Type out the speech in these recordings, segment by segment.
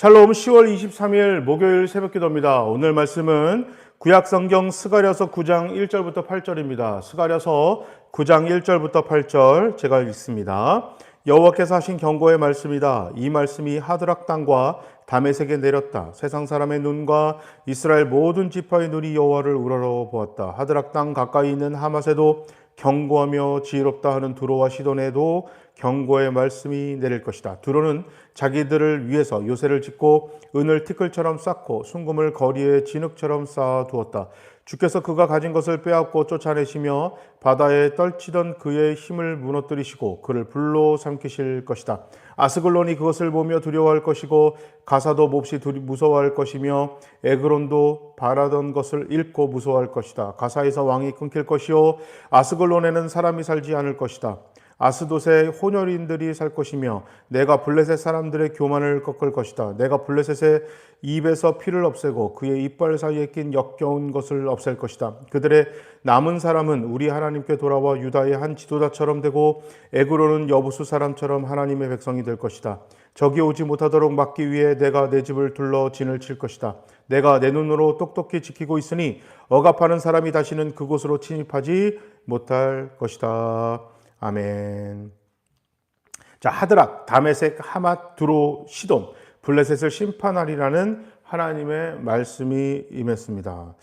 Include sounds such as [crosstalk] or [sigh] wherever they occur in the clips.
샬롬 10월 23일 목요일 새벽 기도입니다. 오늘 말씀은 구약 성경 스가랴서 9장 1절부터 8절입니다. 스가랴서 9장 1절부터 8절 제가 읽습니다. 여호와께서 하신 경고의 말씀이다. 이 말씀이 하드락 땅과 다메섹에 내렸다. 세상 사람의 눈과 이스라엘 모든 지파의 눈이 여호와를 우러러 보았다. 하드락 땅 가까이 있는 하맛에도 경고하며 지혜롭다 하는 두로와 시돈에도 경고의 말씀이 내릴 것이다. 두로는 자기들을 위해서 요새를 짓고 은을 티끌처럼 쌓고 순금을 거리에 진흙처럼 쌓아 두었다. 주께서 그가 가진 것을 빼앗고 쫓아내시며 바다에 떨치던 그의 힘을 무너뜨리시고 그를 불로 삼키실 것이다. 아스글론이 그것을 보며 두려워할 것이고 가사도 몹시 무서워할 것이며 에그론도 바라던 것을 잃고 무서워할 것이다. 가사에서 왕이 끊길 것이요 아스글론에는 사람이 살지 않을 것이다. 아스돗의 혼혈인들이 살 것이며 내가 블레셋 사람들의 교만을 꺾을 것이다. 내가 블레셋의 입에서 피를 없애고 그의 이빨 사이에 낀 역겨운 것을 없앨 것이다. 그들의 남은 사람은 우리 하나님께 돌아와 유다의 한 지도자처럼 되고 에그로는 여부수 사람처럼 하나님의 백성이 될 것이다. 적이 오지 못하도록 막기 위해 내가 내 집을 둘러 진을 칠 것이다. 내가 내 눈으로 똑똑히 지키고 있으니 억압하는 사람이 다시는 그곳으로 침입하지 못할 것이다. 아멘. 자, 하드락, 다메섹, 하맛, 두로, 시돈, 블레셋을 심판하리라는 하나님의 말씀이 임했습니다.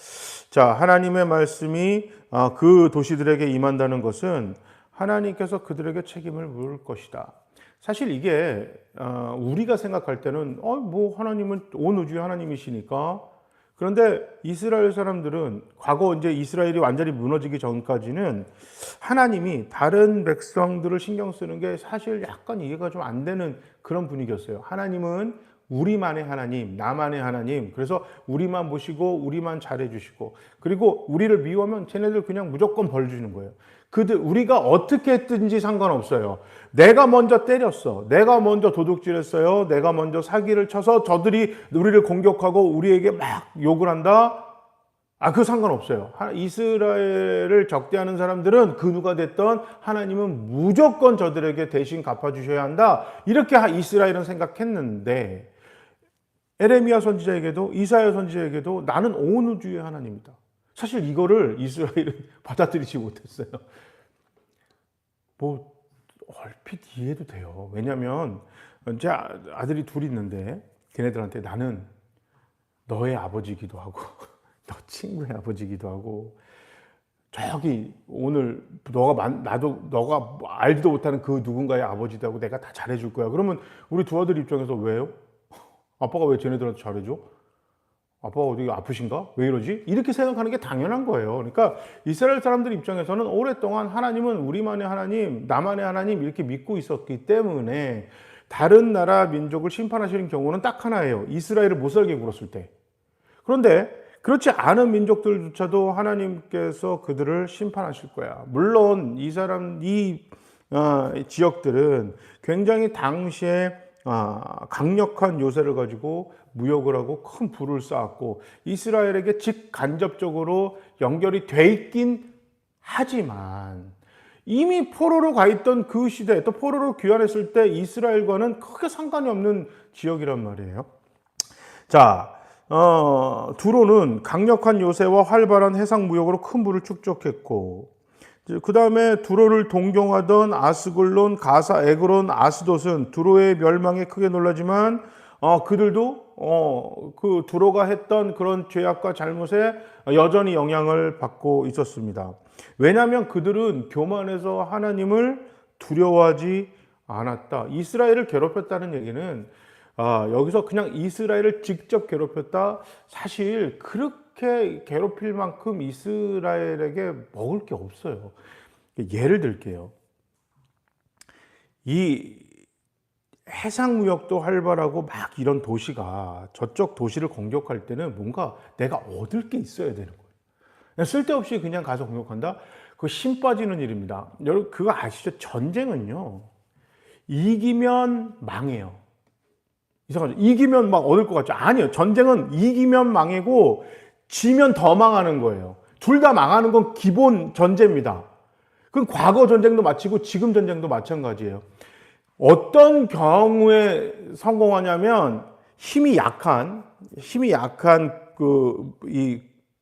자, 하나님의 말씀이 아, 그 도시들에게 임한다는 것은 하나님께서 그들에게 책임을 물을 것이다. 사실 이게 어, 우리가 생각할 때는 어, 뭐 하나님은 온 우주의 하나님이시니까 그런데 이스라엘 사람들은 과거 이제 이스라엘이 완전히 무너지기 전까지는 하나님이 다른 백성들을 신경 쓰는 게 사실 약간 이해가 좀 안 되는 그런 분위기였어요. 하나님은 우리만의 하나님, 나만의 하나님. 그래서 우리만 보시고 우리만 잘해 주시고 그리고 우리를 미워하면 쟤네들 그냥 무조건 벌 주는 거예요. 그들 우리가 어떻게 했든지 상관없어요. 내가 먼저 때렸어. 내가 먼저 도둑질했어요. 내가 먼저 사기를 쳐서 저들이 우리를 공격하고 우리에게 막 욕을 한다. 아, 그 상관없어요. 하- 이스라엘을 적대하는 사람들은 그 누가 됐던 하나님은 무조건 저들에게 대신 갚아주셔야 한다. 이렇게 하- 이스라엘은 생각했는데 에레미야 선지자에게도 이사야 선지자에게도 나는 온 우주의 하나님이다. 사실 이거를 이스라엘은 [laughs] 받아들이지 못했어요. 뭐 얼핏 이해도 돼요. 왜냐하면 제 아- 아들이 둘 있는데 걔네들한테 나는 너의 아버지기도 하고 [laughs] 너 친구의 아버지기도 하고 저기 오늘 너가 만, 나도 너가 알지도 못하는 그 누군가의 아버지도 하고 내가 다 잘해줄 거야. 그러면 우리 두 아들 입장에서 왜요? [laughs] 아빠가 왜 쟤네들한테 잘해줘? 아빠가 어디 아프신가? 왜 이러지? 이렇게 생각하는 게 당연한 거예요. 그러니까 이스라엘 사람들 입장에서는 오랫동안 하나님은 우리만의 하나님, 나만의 하나님 이렇게 믿고 있었기 때문에 다른 나라 민족을 심판하시는 경우는 딱 하나예요. 이스라엘을 못 살게 굴었을 때. 그런데 그렇지 않은 민족들조차도 하나님께서 그들을 심판하실 거야. 물론 이 사람 이 어, 지역들은 굉장히 당시에 아, 강력한 요새를 가지고 무역을 하고 큰 부를 쌓았고 이스라엘에게 직간접적으로 연결이 돼 있긴 하지만 이미 포로로 가 있던 그 시대 또 포로로 귀환했을 때 이스라엘과는 크게 상관이 없는 지역이란 말이에요. 자, 어, 두로는 강력한 요새와 활발한 해상 무역으로 큰 부를 축적했고, 그 다음에 두로를 동경하던 아스글론, 가사, 에그론, 아스돗은 두로의 멸망에 크게 놀라지만, 어, 그들도, 어, 그 두로가 했던 그런 죄악과 잘못에 여전히 영향을 받고 있었습니다. 왜냐하면 그들은 교만해서 하나님을 두려워하지 않았다. 이스라엘을 괴롭혔다는 얘기는 아, 여기서 그냥 이스라엘을 직접 괴롭혔다. 사실 그렇게 괴롭힐 만큼 이스라엘에게 먹을 게 없어요. 예를 들게요. 이 해상 무역도 활발하고 막 이런 도시가 저쪽 도시를 공격할 때는 뭔가 내가 얻을 게 있어야 되는 거예요. 쓸데없이 그냥 가서 공격한다? 그거 심 빠지는 일입니다. 여러분, 그거 아시죠? 전쟁은요, 이기면 망해요. 이상하죠? 이기면 막 얻을 것 같죠? 아니요. 전쟁은 이기면 망이고, 지면 더 망하는 거예요. 둘 다 망하는 건 기본 전제입니다. 그건 과거 전쟁도 마치고 지금 전쟁도 마찬가지예요. 어떤 경우에 성공하냐면 힘이 약한 힘이 약한 그 이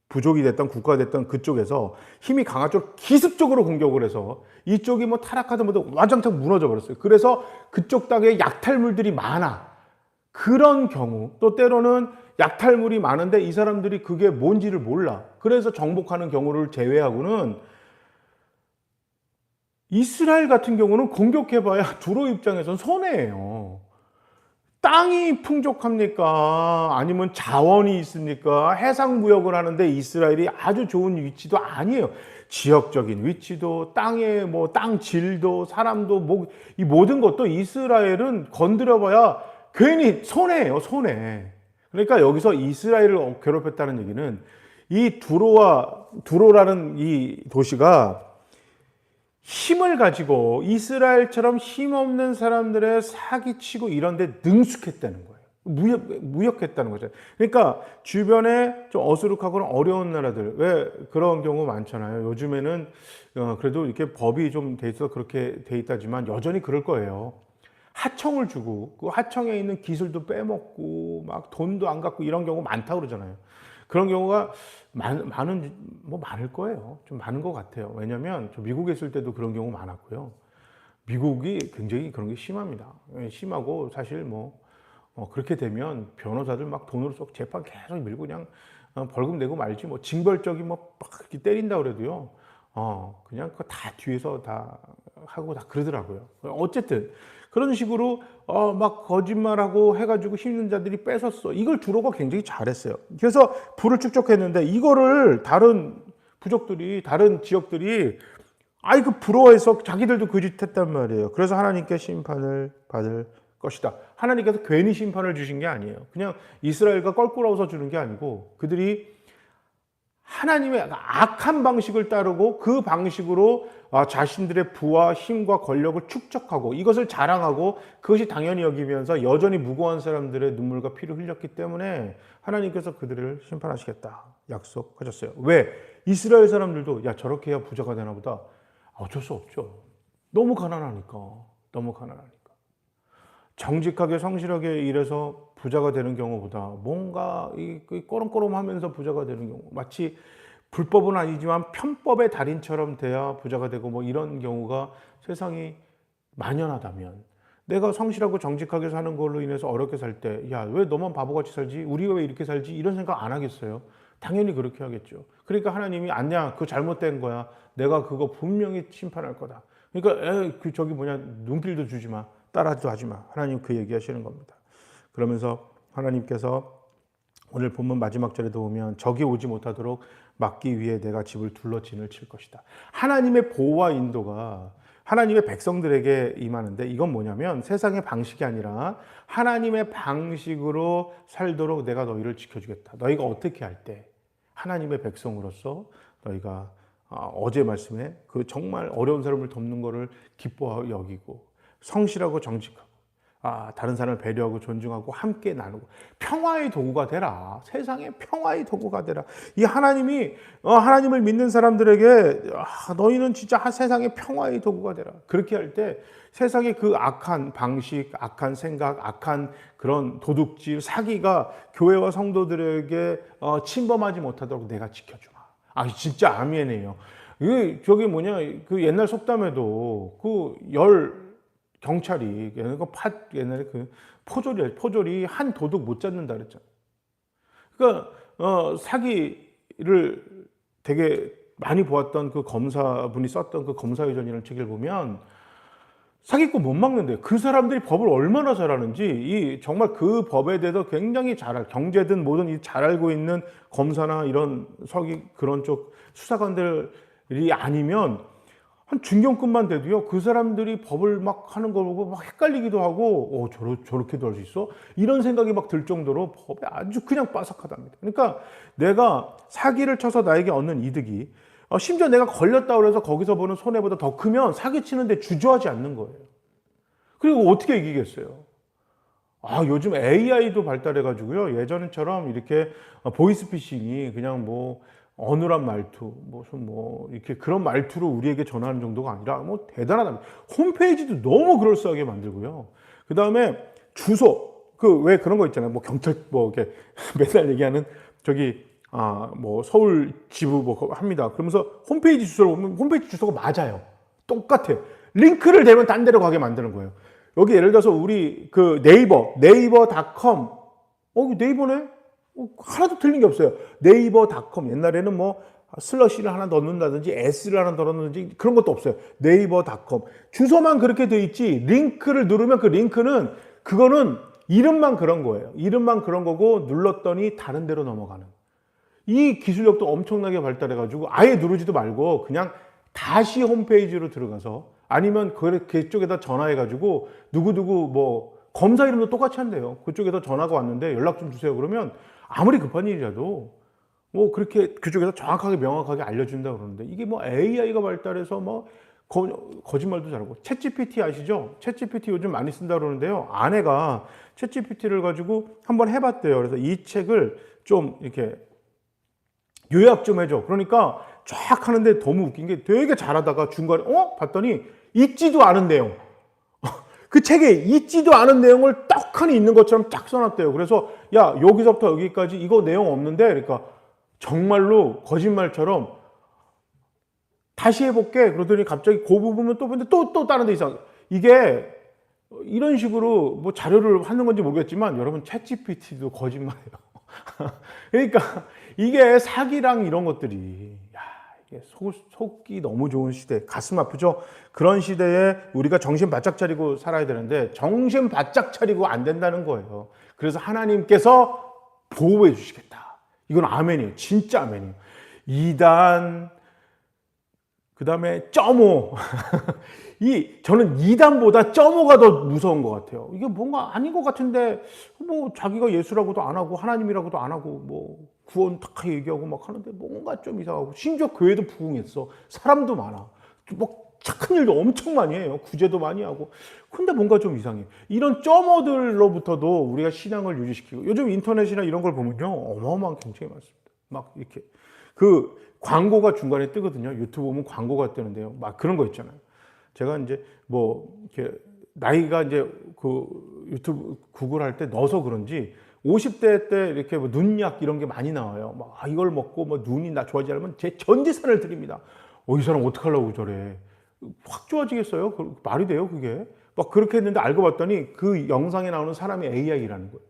부족이 됐던 국가가 됐던 그쪽에서 힘이 강한 쪽 기습적으로 공격을 해서 이쪽이 뭐 타락하다 보다 완전히 무너져 버렸어요. 그래서 그쪽 땅에 약탈물들이 많아. 그런 경우 또 때로는 약탈물이 많은데 이 사람들이 그게 뭔지를 몰라. 그래서 정복하는 경우를 제외하고는 이스라엘 같은 경우는 공격해봐야 [laughs] 두로 입장에선 손해예요. 땅이 풍족합니까? 아니면 자원이 있습니까? 해상무역을 하는데 이스라엘이 아주 좋은 위치도 아니에요. 지역적인 위치도, 땅의 뭐, 땅 질도, 사람도, 뭐, 이 모든 것도 이스라엘은 건드려봐야 괜히 손해예요, 손해. 그러니까 여기서 이스라엘을 괴롭혔다는 얘기는 이 두로와, 두로라는 이 도시가 힘을 가지고 이스라엘처럼 힘없는 사람들의 사기치고 이런데 능숙했다는 거예요. 무역, 무역했다는 거죠. 그러니까 주변에 좀 어수룩하거나 어려운 나라들, 왜 그런 경우 많잖아요. 요즘에는 어, 그래도 이렇게 법이 좀 돼 있어 그렇게 돼 있다지만 여전히 그럴 거예요. 하청을 주고 그 하청에 있는 기술도 빼먹고 막 돈도 안 갖고 이런 경우 많다고 그러잖아요. 그런 경우가 많, 많은 뭐 많을 거예요. 좀 많은 것 같아요. 왜냐하면 저 미국에 있을 때도 그런 경우 많았고요. 미국이 굉장히 그런 게 심합니다. 예, 심하고 사실 뭐 어, 그렇게 되면 변호사들 막 돈으로 쏙 재판 계속 밀고 그냥 어, 벌금 내고 말지 뭐 징벌적이 뭐막 이렇게 때린다 그래도요. 어 그냥 그거 다 뒤에서 다 하고 다 그러더라고요. 어쨌든 그런 식으로 어, 막 거짓말하고 해가지고 힘든 자들이 뺏었어. 이걸 두로가 굉장히 잘했어요. 그래서 불을 축적했는데 이거를 다른 부족들이 다른 지역들이 아이 그 부러워해서 자기들도 거짓했단 말이에요. 그래서 하나님께 심판을 받을 것이다. 하나님께서 괜히 심판을 주신 게 아니에요. 그냥 이스라엘과 껄끄러워서 주는 게 아니고 그들이 하나님의 악한 방식을 따르고 그 방식으로 아, 자신들의 부와 힘과 권력을 축적하고 이것을 자랑하고 그것이 당연히 여기면서 여전히 무고한 사람들의 눈물과 피를 흘렸기 때문에 하나님께서 그들을 심판하시겠다 약속하셨어요. 왜? 이스라엘 사람들도 야 저렇게 해야 부자가 되나 보다. 어쩔 수 없죠. 너무 가난하니까. 너무 가난하니까. 정직하게 성실하게 일해서 부자가 되는 경우보다 뭔가 이 꼬름꼬름하면서 부자가 되는 경우 마치 불법은 아니지만 편법의 달인처럼 돼야 부자가 되고 뭐 이런 경우가 세상이 만연하다면 내가 성실하고 정직하게 사는 걸로 인해서 어렵게 살 때 야 왜 너만 바보같이 살지? 우리가 왜 이렇게 살지? 이런 생각 안 하겠어요? 당연히 그렇게 하겠죠. 그러니까 하나님이 아니야 그 잘못된 거야. 내가 그거 분명히 심판할 거다. 그러니까 에, 그 저기 뭐냐 눈길도 주지 마. 따라도 하지 마. 하나님 그 얘기하시는 겁니다 그러면서 하나님께서 오늘 본문 마지막 절에도 보면 적이 오지 못하도록 막기 위해 내가 집을 둘러 진을 칠 것이다. 하나님의 보호와 인도가 하나님의 백성들에게 임하는데 이건 뭐냐면 세상의 방식이 아니라 하나님의 방식으로 살도록 내가 너희를 지켜주겠다. 너희가 어떻게 할 때 하나님의 백성으로서 너희가 아, 어제 말씀에 그 정말 어려운 사람을 돕는 것을 기뻐 여기고 성실하고 정직하고 아, 다른 사람을 배려하고 존중하고 함께 나누고 평화의 도구가 되라. 세상의 평화의 도구가 되라. 이 하나님이 어, 하나님을 믿는 사람들에게 아, 너희는 진짜 세상의 평화의 도구가 되라. 그렇게 할 때 세상의 그 악한 방식, 악한 생각, 악한 그런 도둑질, 사기가 교회와 성도들에게 어, 침범하지 못하도록 내가 지켜주마. 아, 진짜 아멘이에요. 이 저기 뭐냐 그 옛날 속담에도 그열 경찰이 그러니까 파 옛날에 그 포졸이 포졸이 한 도둑 못 잡는다 그랬잖아. 그러니까 어, 사기를 되게 많이 보았던 그 검사분이 썼던 그 검사회전이라는 책을 보면 사기꾼 못 막는데 그 사람들이 법을 얼마나 잘 아는지 이 정말 그 법에 대해서 굉장히 잘 알, 경제든 뭐든 이 잘 알고 있는 검사나 이런 서기 그런 쪽 수사관들이 아니면 한 중경급만 돼도요, 그 사람들이 법을 막 하는 걸 보고 막 헷갈리기도 하고, 어, 저러, 저렇게도 할 수 있어? 이런 생각이 막 들 정도로 법에 아주 그냥 빠삭하답니다. 그러니까 내가 사기를 쳐서 나에게 얻는 이득이, 어, 심지어 내가 걸렸다 그래서 거기서 보는 손해보다 더 크면 사기치는데 주저하지 않는 거예요. 그리고 어떻게 이기겠어요? 아, 요즘 AI도 발달해가지고요, 예전처럼 이렇게 보이스피싱이 그냥 뭐, 어눌한 말투, 무슨 뭐 이렇게 그런 말투로 우리에게 전하는 정도가 아니라 뭐 대단하다. 홈페이지도 너무 그럴싸하게 만들고요. 그 다음에 주소, 그 왜 그런 거 있잖아요. 뭐 경찰 뭐 이렇게 [laughs] 맨날 얘기하는 저기 아 뭐 서울 지부 뭐 합니다. 그러면서 홈페이지 주소를 보면 홈페이지 주소가 맞아요. 똑같아요. 링크를 대면 딴 데로 가게 만드는 거예요. 여기 예를 들어서 우리 그 네이버 네이버닷컴 어 네이버네 어, 하나도 틀린 게 없어요. 네이버닷컴 옛날에는 뭐 슬러시를 하나 넣는다든지 S를 하나 더 넣는다든지 그런 것도 없어요. 네이버닷컴 주소만 그렇게 돼 있지 링크를 누르면 그 링크는 그거는 이름만 그런 거예요. 이름만 그런 거고 눌렀더니 다른 데로 넘어가는. 이 기술력도 엄청나게 발달해가지고 아예 누르지도 말고 그냥 다시 홈페이지로 들어가서 아니면 그- 그쪽에다 전화해가지고 누구누구 뭐 검사 이름도 똑같이 한대요. 그쪽에서 전화가 왔는데 연락 좀 주세요. 그러면 아무리 급한 일이라도 뭐 그렇게 그쪽에서 정확하게 명확하게 알려준다 그러는데 이게 뭐 AI가 발달해서 뭐 거, 거짓말도 잘하고 챗GPT 아시죠? 챗GPT 요즘 많이 쓴다 그러는데요. 아내가 챗GPT를 가지고 한번 해봤대요. 그래서 이 책을 좀 이렇게 요약 좀 해줘. 그러니까 쫙 하는데 너무 웃긴 게 되게 잘하다가 중간에 어? 봤더니 읽지도 않은 내용. 그 책에 읽지도 않은 내용을 떡하니 있는 것처럼 딱 써놨대요. 그래서 야 여기서부터 여기까지 이거 내용 없는데 그러니까 정말로 거짓말처럼 다시 해볼게. 그러더니 갑자기 그 부분은 또 보는데 또 또 다른 데 이상. 이게 이런 식으로 뭐 자료를 하는 건지 모르겠지만 여러분 챗 GPT도 거짓말이에요. [laughs] 그러니까 이게 사기랑 이런 것들이 야 이게 속, 속기 너무 좋은 시대 가슴 아프죠? 그런 시대에 우리가 정신 바짝 차리고 살아야 되는데 정신 바짝 차리고 안 된다는 거예요. 그래서 하나님께서 보호해 주시겠다. 이건 아멘이에요. 진짜 아멘이에요. 2단 그 다음에 점오 [laughs] 이 저는 2단보다 점오가 더 무서운 것 같아요. 이게 뭔가 아닌 것 같은데 뭐 자기가 예수라고도 안 하고 하나님이라고도 안 하고 뭐 구원 딱 얘기하고 막 하는데 뭔가 좀 이상하고 심지어 교회도 부흥했어. 사람도 많아. 뭐 착한 일도 엄청 많이 해요. 구제도 많이 하고. 근데 뭔가 좀 이상해. 이런 점어들로부터도 우리가 신앙을 유지시키고 요즘 인터넷이나 이런 걸 보면요. 어마어마한 굉장히 많습니다. 막 이렇게 그 광고가 중간에 뜨거든요. 유튜브 보면 광고가 뜨는데요. 막 그런 거 있잖아요. 제가 이제 뭐 이렇게 나이가 이제 그 유튜브 구글 할 때 넣어서 그런지 50대 때 이렇게 뭐 눈약 이런 게 많이 나와요. 막 아, 이걸 먹고 뭐 눈이 나 좋아지려면 제 전 재산을 드립니다. 어, 이 사람 어떡하려고 저래. 확 좋아지겠어요? 그, 말이 돼요, 그게? 막 그렇게 했는데 알고 봤더니 그 영상에 나오는 사람이 AI라는 거예요.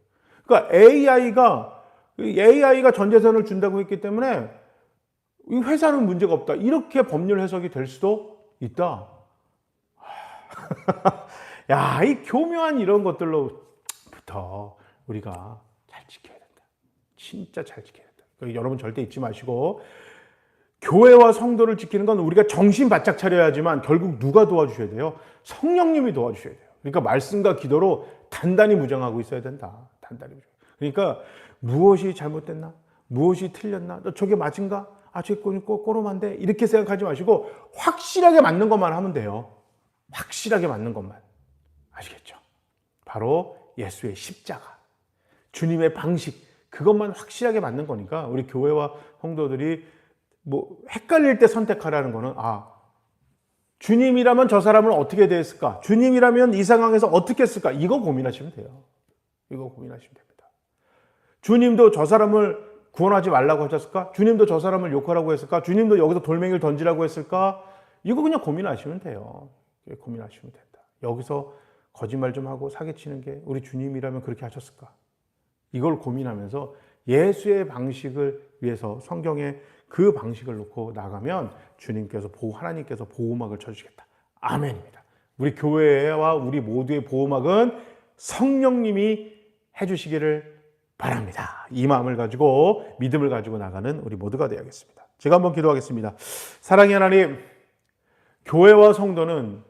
그러니까 AI가 AI가 전 재산을 준다고 했기 때문에 이 회사는 문제가 없다. 이렇게 법률 해석이 될 수도 있다. [laughs] 야, 이 교묘한 이런 것들로부터 우리가 잘 지켜야 된다. 진짜 잘 지켜야 된다. 그러니까 여러분 절대 잊지 마시고 교회와 성도를 지키는 건 우리가 정신 바짝 차려야지만 결국 누가 도와주셔야 돼요? 성령님이 도와주셔야 돼요. 그러니까 말씀과 기도로 단단히 무장하고 있어야 된다. 단단히 무장. 그러니까 무엇이 잘못됐나? 무엇이 틀렸나? 너 저게 맞은가? 아, 저게 꼬- 꼬름한데? 이렇게 생각하지 마시고 확실하게 맞는 것만 하면 돼요. 확실하게 맞는 것만. 아시겠죠? 바로 예수의 십자가. 주님의 방식. 그것만 확실하게 맞는 거니까 우리 교회와 성도들이 뭐 헷갈릴 때 선택하라는 거는 아, 주님이라면 저 사람을 어떻게 대했을까? 주님이라면 이 상황에서 어떻게 했을까? 이거 고민하시면 돼요. 이거 고민하시면 됩니다. 주님도 저 사람을 구원하지 말라고 하셨을까? 주님도 저 사람을 욕하라고 했을까? 주님도 여기서 돌멩이를 던지라고 했을까? 이거 그냥 고민하시면 돼요. 고민하시면 된다. 여기서 거짓말 좀 하고 사기치는 게 우리 주님이라면 그렇게 하셨을까? 이걸 고민하면서 예수의 방식을 위해서 성경에 그 방식을 놓고 나가면 주님께서 보호, 하나님께서 보호막을 쳐주시겠다. 아멘입니다. 우리 교회와 우리 모두의 보호막은 성령님이 해주시기를 바랍니다. 이 마음을 가지고 믿음을 가지고 나가는 우리 모두가 되어야겠습니다. 제가 한번 기도하겠습니다. 사랑의 하나님, 교회와 성도는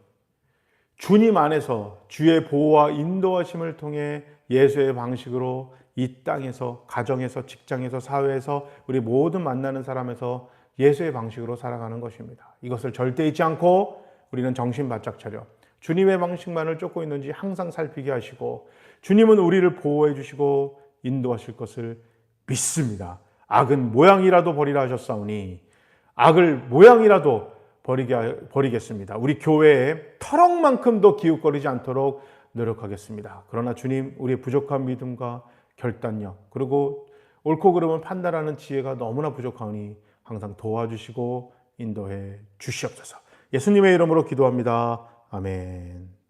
주님 안에서 주의 보호와 인도하심을 통해 예수의 방식으로 이 땅에서 가정에서 직장에서 사회에서 우리 모든 만나는 사람에서 예수의 방식으로 살아가는 것입니다. 이것을 절대 잊지 않고 우리는 정신 바짝 차려 주님의 방식만을 쫓고 있는지 항상 살피게 하시고 주님은 우리를 보호해 주시고 인도하실 것을 믿습니다. 악은 모양이라도 버리라 하셨사오니 악을 모양이라도 버리게, 버리겠습니다. 우리 교회에 터럭만큼도 기웃거리지 않도록 노력하겠습니다. 그러나 주님, 우리의 부족한 믿음과 결단력, 그리고 옳고 그름을 판단하는 지혜가 너무나 부족하니 항상 도와주시고 인도해 주시옵소서. 예수님의 이름으로 기도합니다. 아멘.